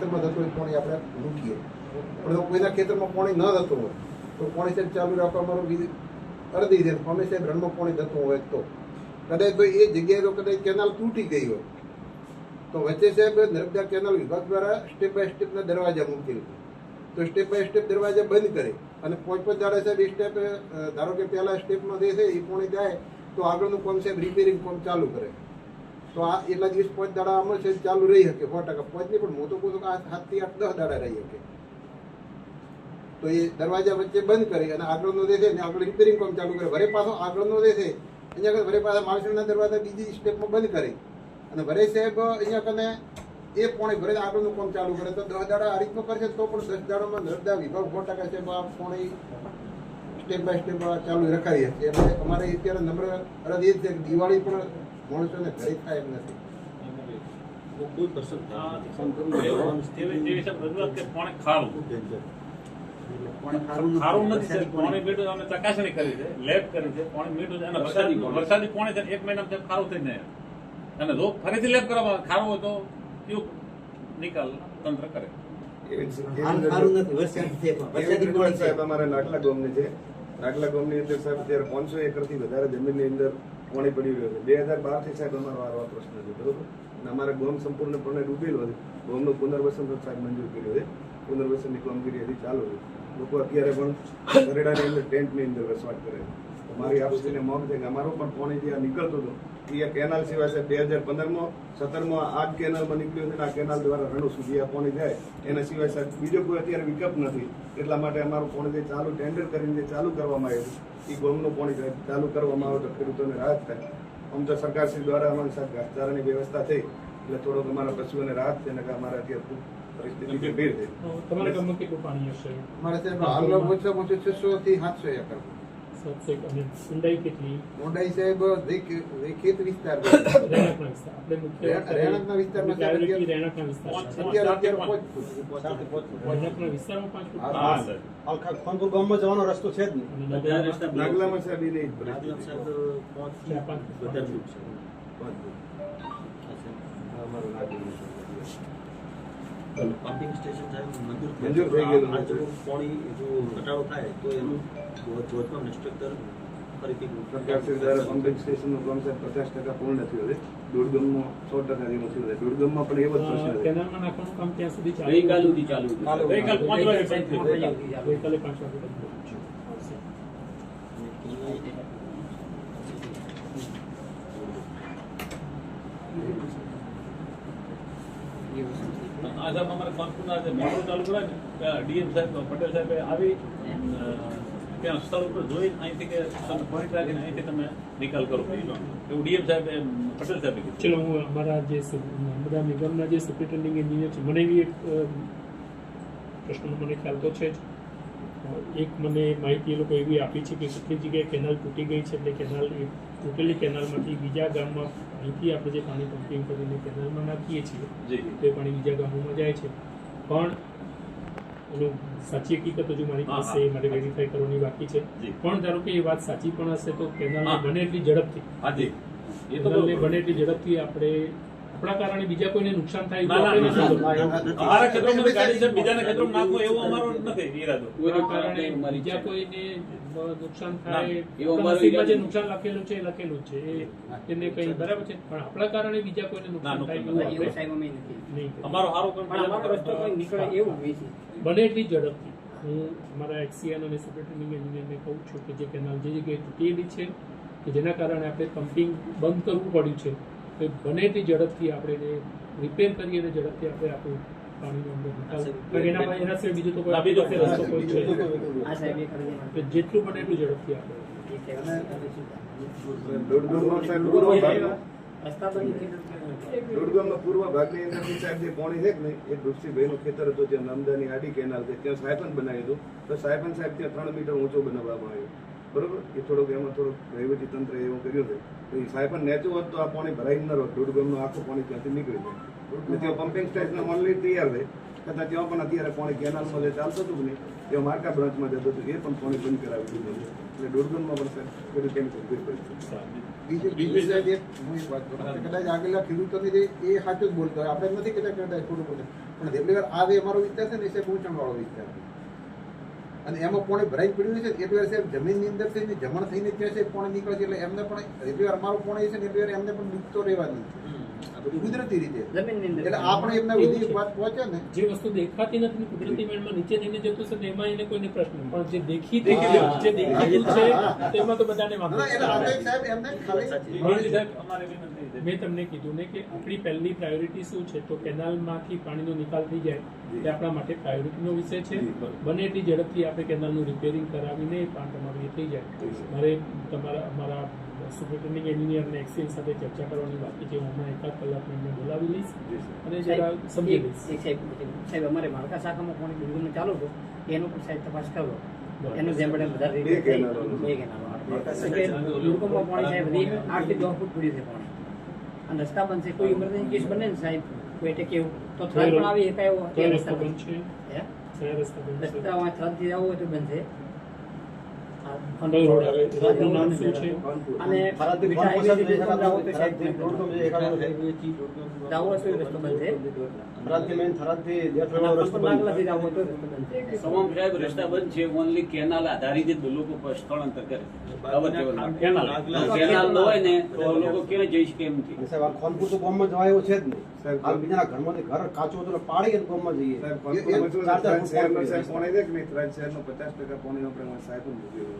ખેતરમાં થતું હોય પાણી આપણે મૂકીએ. પણ જો કોઈના ખેતરમાં પાણી ન થતું હોય, તો પાણી સાહેબ ચાલુ રાખવા મારો અડધી છે. અમે સાહેબ, રણમાં પાણી થતું હોય તો. કદાચ તો એ જગ્યાએ તો કદાચ કેનાલ તૂટી ગઈ હોય, તો વચ્ચે સાહેબ નર્મદા કેનાલ વિભાગ દ્વારા સ્ટેપ બાય સ્ટેપના દરવાજા મૂકેલ તો સ્ટેપ બાય સ્ટેપ દરવાજા બંધ કરે અને પાંચ પાંચ દાડે સાહેબ એ સ્ટેપ ધારો કે પહેલા સ્ટેપમાં જે છે એ પાણી જાય, તો આગળનું કામ સાહેબ રિપેરિંગ કામ ચાલુ કરે. તો આ એટલા દિવસ પાંચ દાડા અમર છે ચાલુ રહી શકે, સો ટકા. પાંચ નહીં, પણ હું તો કહું છું કે આ સાતથી આઠ, દસ દાડા રહી શકે. તો એ દરવાજા વચ્ચે બંધ કરી અને આગળનો દેશે ને, આગળ રિપેરિંગ કામ ચાલુ કરે. વરે પાછો આગળનો નો દેશે અહીંયા આગળ વરે પાછા માણસના દરવાજા બીજી સ્ટેપમાં બંધ કરી. અને વરે સાહેબ અહીંયા કને એ પોણે ભરે આગળનું કામ ચાલુ કરે. તો દસ દાડા આ રીતનું કરશે તો પણ દસ દાડામાં નર્મદા વિભાગ સો ટકા છે આ પોણે સ્ટેપ બાય સ્ટેપ ચાલુ રખાવીએ છીએ એટલે અમારે અત્યારે નમ્ર અરજ એ જ છે કે દિવાળી પણ માણસોને ઘરે થાય એમ નથી સાહેબ રજૂઆત ખારું ખારું નથી સાહેબ પાણી મીઠું અમે ચકાસણી કરી છે લેબ કરી છે પાણી મીઠું અને વરસાદી વરસાદી પાણી છે ને એક મહિનામાં સાહેબ ખારું થઈ જાય અને રોગ ફરીથી લેબ કરવામાં. ખારું હોય તો કયું નિકાલ તંત્ર કરે અમારા નાટલા ગામની છે નાટલા ગામની અંદર સાહેબ અત્યારે પાંચસો એકરથી વધારે જમીનની અંદર પાણી પડી રહ્યું છે. બે હજાર બારથી સાહેબ અમારો આવા પ્રશ્ન છે, બરોબર? અને અમારા ગામ સંપૂર્ણપણે ડૂબેલો છે. ગામનું પુનર્વસન પણ સાહેબ મંજૂર કર્યો છે. પુનર્વસનની કામગીરી હજી ચાલુ છે. લોકો અત્યારે પણ ગરેડાની અંદર ટેન્ટની અંદર વસવાટ કરે છે. મારી આપસીને માંગ છે કે અમારો પણ પાણી જે નીકળતું હતું, એ કેનાલ સિવાય સાહેબ બે હજાર પંદરમાં, સત્તરમાં આ જ કેનાલમાં નીકળ્યું છે આ કેનાલ દ્વારા રણુ સુધી આ પાણી જાય. એના સિવાય સાહેબ બીજો કોઈ અત્યારે વિકલ્પ નથી. એટલા માટે અમારું પાણી જે ચાલુ, ટેન્ડર કરીને જે ચાલુ કરવામાં આવ્યું એ ગોમનું પાણી ચાલુ કરવામાં આવે તો ખેડૂતોને રાહત થાય. આમ તો સરકારશ્રી દ્વારા અમારી સાથે ઘાસચારાની વ્યવસ્થા થઈ એટલે થોડોક અમારા પશુઓને રાહત છે ને કે અમારે અત્યારે ખૂબ પરિસ્થિતિ ગંભીર છે તમારે ગમે કેટલું પાણી હશે? મારે સાહેબ હાલમાં ઓછામાં ઓછું છસો થી સાતસો એકર. એક અને ઊંડાઈ કેટલી? મોડાઈ સાહેબ વિસ્તાર રહેણાંકના વિસ્તારમાં રહેણાંકના. વિસ્તારમાં સાહેબ. ખાનપુર ગામમાં જવાનો રસ્તો છે જ નહીં. નાગલામાં સાહેબ એ નહીં સાહેબ પાંચ ફૂટ. સાહેબ. અમારું છે. પમ્પિંગ સ્ટેશન સાહેબ મંજૂર થઈ ગયેલું. આ જો પાણી જો ઘટાડો થાય તો એનું ધોધમાં ઇન્સ્ટ્રક્ટર પમ્પિંગ સ્ટેશનનું કામ સાહેબ પચાસ ટકા પૂર્ણ નથી છે. દોડગમમાં સો ટકા જેવું થયું છે. દોડગમમાં પણ એવો જ પ્રશ્ન કેનાલમાં નાખવાનું કામ ત્યાં સુધી ચાલુ ગઈકાલ સુધી ચાલુ ગઈકાલ પાંચ વાગે ગઈકાલે પાંચ વાગે બંધ થયું. આવશે. આ સાહેબ અમારે કોન્ફરન્સ આજે મેટ્રો ચાલુ ને ડીએમ સાહેબ, પટેલ સાહેબે આવી ત્યાં સ્થળ ઉપર જોઈ અહીંથી કે તમે પોઈન્ટ રાખીને અહીંથી તમે નિકાલ કરો એવું ડીએમ સાહેબે પટેલ સાહેબે કીધું ચલો, હું અમારા જે નર્મદા નિગમના જે સુપ્રિન્ટેન્ડિંગ એન્જિનિયર છે, મને એવી એક પ્રશ્નનો મને ખ્યાલ તો છે જ એક મને માહિતી એ લોકો એવી આપી છે કે કેટલી જગ્યાએ કેનાલ તૂટી ગઈ છે એટલે કેનાલ તૂટેલી કેનાલમાંથી બીજા ગામમાં અહીંથી આપણે જે પાણી પમ્પિંગ કરીને કેનાલમાં નાખીએ છીએ તે પાણી બીજા ગામોમાં જાય છે. પણ એનું સાચી હકીકત હજુ મારી પાસે મારે વેરીફાઈ કરવાની બાકી છે. પણ ધારો કે એ વાત સાચી પણ હશે તો કેનાલને. બને એટલી ઝડપથી. હાજી એ તો કેનાલને બને એટલી ઝડપથી આપણે આપણા કારણે બીજા કોઈને નુકસાન થાય. અમારા ક્ષેત્રમાં ગાડી છે બીજાના ક્ષેત્રમાં નાખવું એવો અમારો નથી ઈરાદો. કોઈના કારણે બીજા કોઈને નુકસાન થાય એવું અમારું જે નુકસાન લખેલું છે એ લખેલું છે. એને કઈ બરાબર છે? પણ આપણા કારણે બીજા કોઈને નુકસાન થાય એવું. આપણે નહીં અમારો સારો પણ અમારો રસ્તો કોઈ નીકળે એવું બને એટલી ઝડપથી. હું અમારા એક્સિયન અને સુપ્રિન્ટેન્ડિંગ એન્જિનિયરને કહું છું કે જે કેનાલ જે જગ્યાએ તૂટેલી છે કે જેના કારણે આપણે પમ્પિંગ બંધ કરવું પડ્યું છે એ બને તે ઝડપથી આપણે રિપેર કરીએ અને ઝડપથી આપણે આપણું પાણીનો અંદર નિકાલ એના પાસે એના સિવાય બીજો તો કોઈ ના, બીજો આપણી પાસે રસ્તો કોઈ છે. જ નહીં. આ સાહેબ એ કરી તો જેટલું બને એટલું ઝડપથી આપણે સાહેબ દોડગમનો પૂર્વ ભાગની અંદરથી સાહેબ જે પાણી છે ને નહીં એ ભૃષ્ટિભાઈનું ખેતર હતું જે નમદાની આડી કેનાલ છે ત્યાં સાયપન બનાવ્યું હતું. તો સાહેબન સાહેબ ત્યાં ત્રણ મીટર ઊંચો બનાવવામાં આવ્યો. બરોબર? એ થોડોક એમાં થોડુંક વહીવટી તંત્ર એવું કર્યું છે. તો એ સાહેબ નેચું હોત તો આ પાણી ભરાઈ ન હોત દોડગમનું આખું પાણી ત્યાંથી નીકળી જાય એટલે ત્યાં પમ્પિંગ સ્ટેશન ઓનલી તૈયાર છે. કદાચ ત્યાં પણ અત્યારે પાણી કેનાલમાં જે ચાલતું હતું ને એ માર્કા બ્રાન્ચમાં જતું હતું. એ પણ પાણી બંધ કરાવી દીધું છે. એટલે દોડગણમાં પણ સાહેબ બધું કેમ ગંભીર પરિસ્થિતિ બીજું બીજું સાહેબ એક હું એક વાત કરું. કદાચ આગળના ખેડૂતોની જે એ સાચું જ બોલતો હોય. આપણે નથી કદાચ કદાચ ખોટું બોલે. પણ જેટલી વાર આ જે અમારો વિસ્તાર છે ને એ સાહેબ ઊંચાણવાળો વિસ્તાર છે. અને એમાં પાણી ભરાઈ પડ્યું છે એટલી વાર સાહેબ જમીનની અંદર થઈને જમણ થઈને ત્યાં છે, પાણી નીકળે છે એટલે એમને પણ એટલી વાર અમારું પાણી છે ને એટલી એમને પણ ડૂબતો રહેવાનું આ બધું કુદરતી રીતે. એટલે આપણે એમના સુધી વાત પહોંચે ને. જે વસ્તુ દેખાતી નથી કુદરતી મેળમાં નીચે થઈને જતું છે ને એને કોઈને પ્રશ્ન પણ જે દેખી દેખી જે દેખાતું છે તેમાં તો બધાને ના, વાંધો એટલે છે. આપણે સાહેબ એમને ખાલી મોહનજી સાહેબ અમારે વિનંતી છે. મેં તમને કીધું ને કે આપણી પહેલી પ્રાયોરિટી શું છે? તો કેનાલમાંથી પાણીનો નિકાલ થઈ જાય એ આપણા માટે પ્રાયોરિટીનો વિષય છે. બને એટલી ઝડપથી આપણે કેનાલનું રિપેરિંગ કરાવીને પાણી તમારું એ થઈ જાય. મારે તમારા અમારા સુપરિન્ટેન્ડિંગ એન્જિનિયરને સાથે ચર્ચા કરવાની બાકી છે હું હમણાં એકાદ કલાકમાં એમને બોલાવી લઈશ. અને જરા સમજી લઈશ. સાહેબ અમારે માળખા શાખામાં પાણી ડુંગરનું ચાલુ હતું એનો પણ સાહેબ તપાસ કરો. એનું જેમ પણ વધારે બે કેનાલો. પાણી સાહેબ હજી આઠથી દસ ફૂટ પડ્યું છે પાણી. અને રસ્તા બનશે કોઈ ઇમરજન્સી કેસ બને ને સાહેબ કોઈ એટેક કેવું તો થરાદ પણ આવી શકાય એવો. રસ્તો બનશે છે? હે? કયા રસ્તા છે? રસ્તા જવું હોય તો બંધ સાહેબ જવું તો રસ્તો બંધ છે. જવું તો ઓનલી કેનાલ આધારિત જ લોકો સ્થળાંતર કરે કેનાલ કેનાલ ન હોય ને તો લોકો ક્યાં જઈ શકે એમ સાહેબ ખાનપુર તો ગામમાં જવાય એવું છે જ નહીં. સાહેબ, હાલ બીજાના ઘરમાંથી ઘર કાચો હતું ને પાડી ગામમાં જઈએ. સાહેબ, ત્રણ શહેરનો પચાસ ટકા પાણી આપણે સાહેબ જ મૂકેલું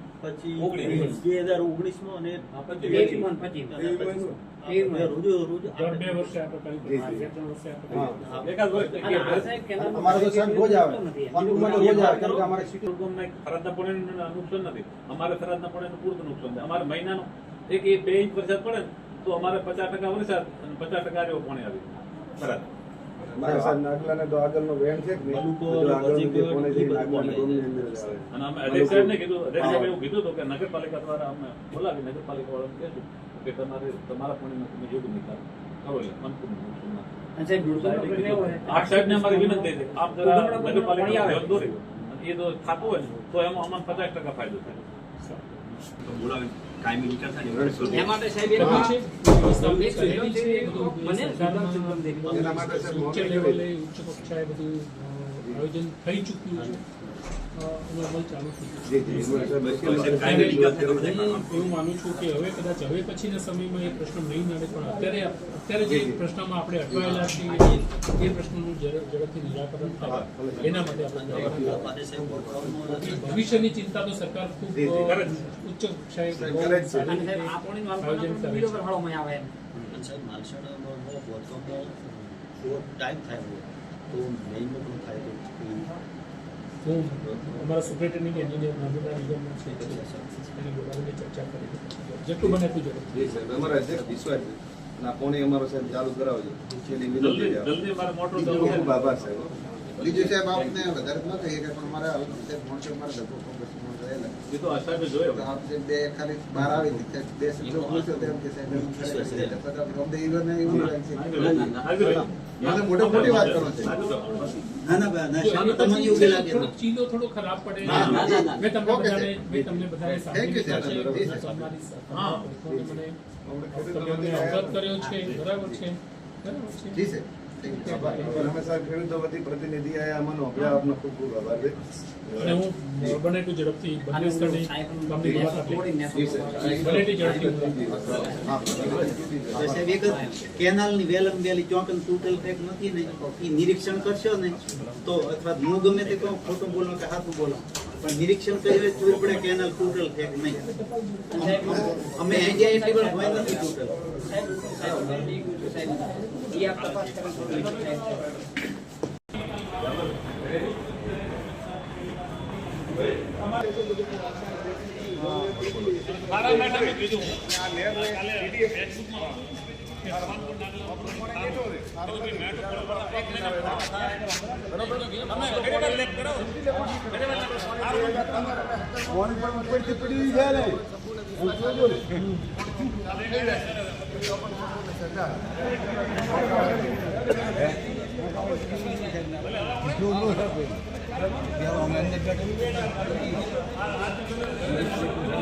ના નિકાલ થાય ને લાગે. થરાદના પાણી બે હજાર ઓગણીસ, અને અમારે ફરજ ના પડે નુકસાન પૂરતું નુકસાન છે અમારે મહિનાનો એક એ બે ઇંચ વરસાદ પડે ને તો અમારે પચાસ ટકા વરસાદ અને પચાસ ટકા જેવો પાણી આવી થરાદ નગરપાલિકા દ્વારા અમે બોલાવી નગરપાલિકા વાળાને કહેશું કે તમારે તમારા પણ તમે યોગ્ય નિકાલ કરો ના અને સાહેબ સાહેબને અમારી વિનંતી છે આપ જરા નગરપાલિકા આવે. દોરી એ જો થતું હોય તો એમાં અમને પચાસ ટકા ફાયદો થાય. આયોજન થઈ ચૂક્યું છે. એવું માનું છું કે હવે કદાચ હવે પછીના સમયમાં એ પ્રશ્ન નહીં નડે પણ અત્યારે અત્યારે જે પ્રશ્નમાં આપણે અટવાયેલા છીએ એ પ્રશ્નનું ઝડપથી નિરાકરણ થાય. એના માટે આપણે ભવિષ્યની ચિંતા તો સરકાર ખૂબ ઉચ્ચ કક્ષાએ ટાઈમ થાય તો થાય તો હું અમારા સુપ્રિન્ટેન્ડિંગ એન્જિનિયર નર્મદા નિગમના છે એને બોલાવીને ચર્ચા કરી જેટલું બને એટલું જરૂર સાહેબ અમારા અધ્યક્ષ વિશ્વાસ છે. અને આ અમારો સાહેબ ચાલુ કરાવજો જલ્દી ખૂબ ખૂબ. આભાર સાહેબ. બીજું સાહેબ આપને વધારે ન કહીએ કે પણ મારા ફોન છે મારે લગભગ કોંગ્રેસમાં રહેલા. એ તો આ સાહેબે જોયો તો આપ જે બે ખાલી બહાર આવી ને બે શબ્દો પૂછ્યો તો એમ કે સાહેબ એમ કરે એટલે બધા ગમે ઈવન ને ઈવન લાગે છે. મને મોટો મોટી વાત કરો છે. ના ના ના જો તમને એવું લાગે છે? ચીલો થોડો ખરાબ પડે. ના, ના, ના. મેં તમને બધાને મેં તમને બધાને થેન્ક યુ સાહેબ. હા. મને તમને અવગત કર્યો છે બરાબર છે. બરાબર છે. જી સાહેબ. વેલમ વેલી ચોકન તૂટેલ નથી ને નિરીક્ષણ કરશો ને તો અથવા હું ગમે તે કહું ખોટું બોલો કે હાથું બોલો. પણ નિરીક્ષણ કર્યું હોય તો ખબર પડે કેનાલ છે કે નહીં. અમે અહીંયા એટલી વાર હોય નથી ટોટલ તપાસ તો સાહેબ મારા મેડમે કીધું કાલે ફેસબુકમાં અંદર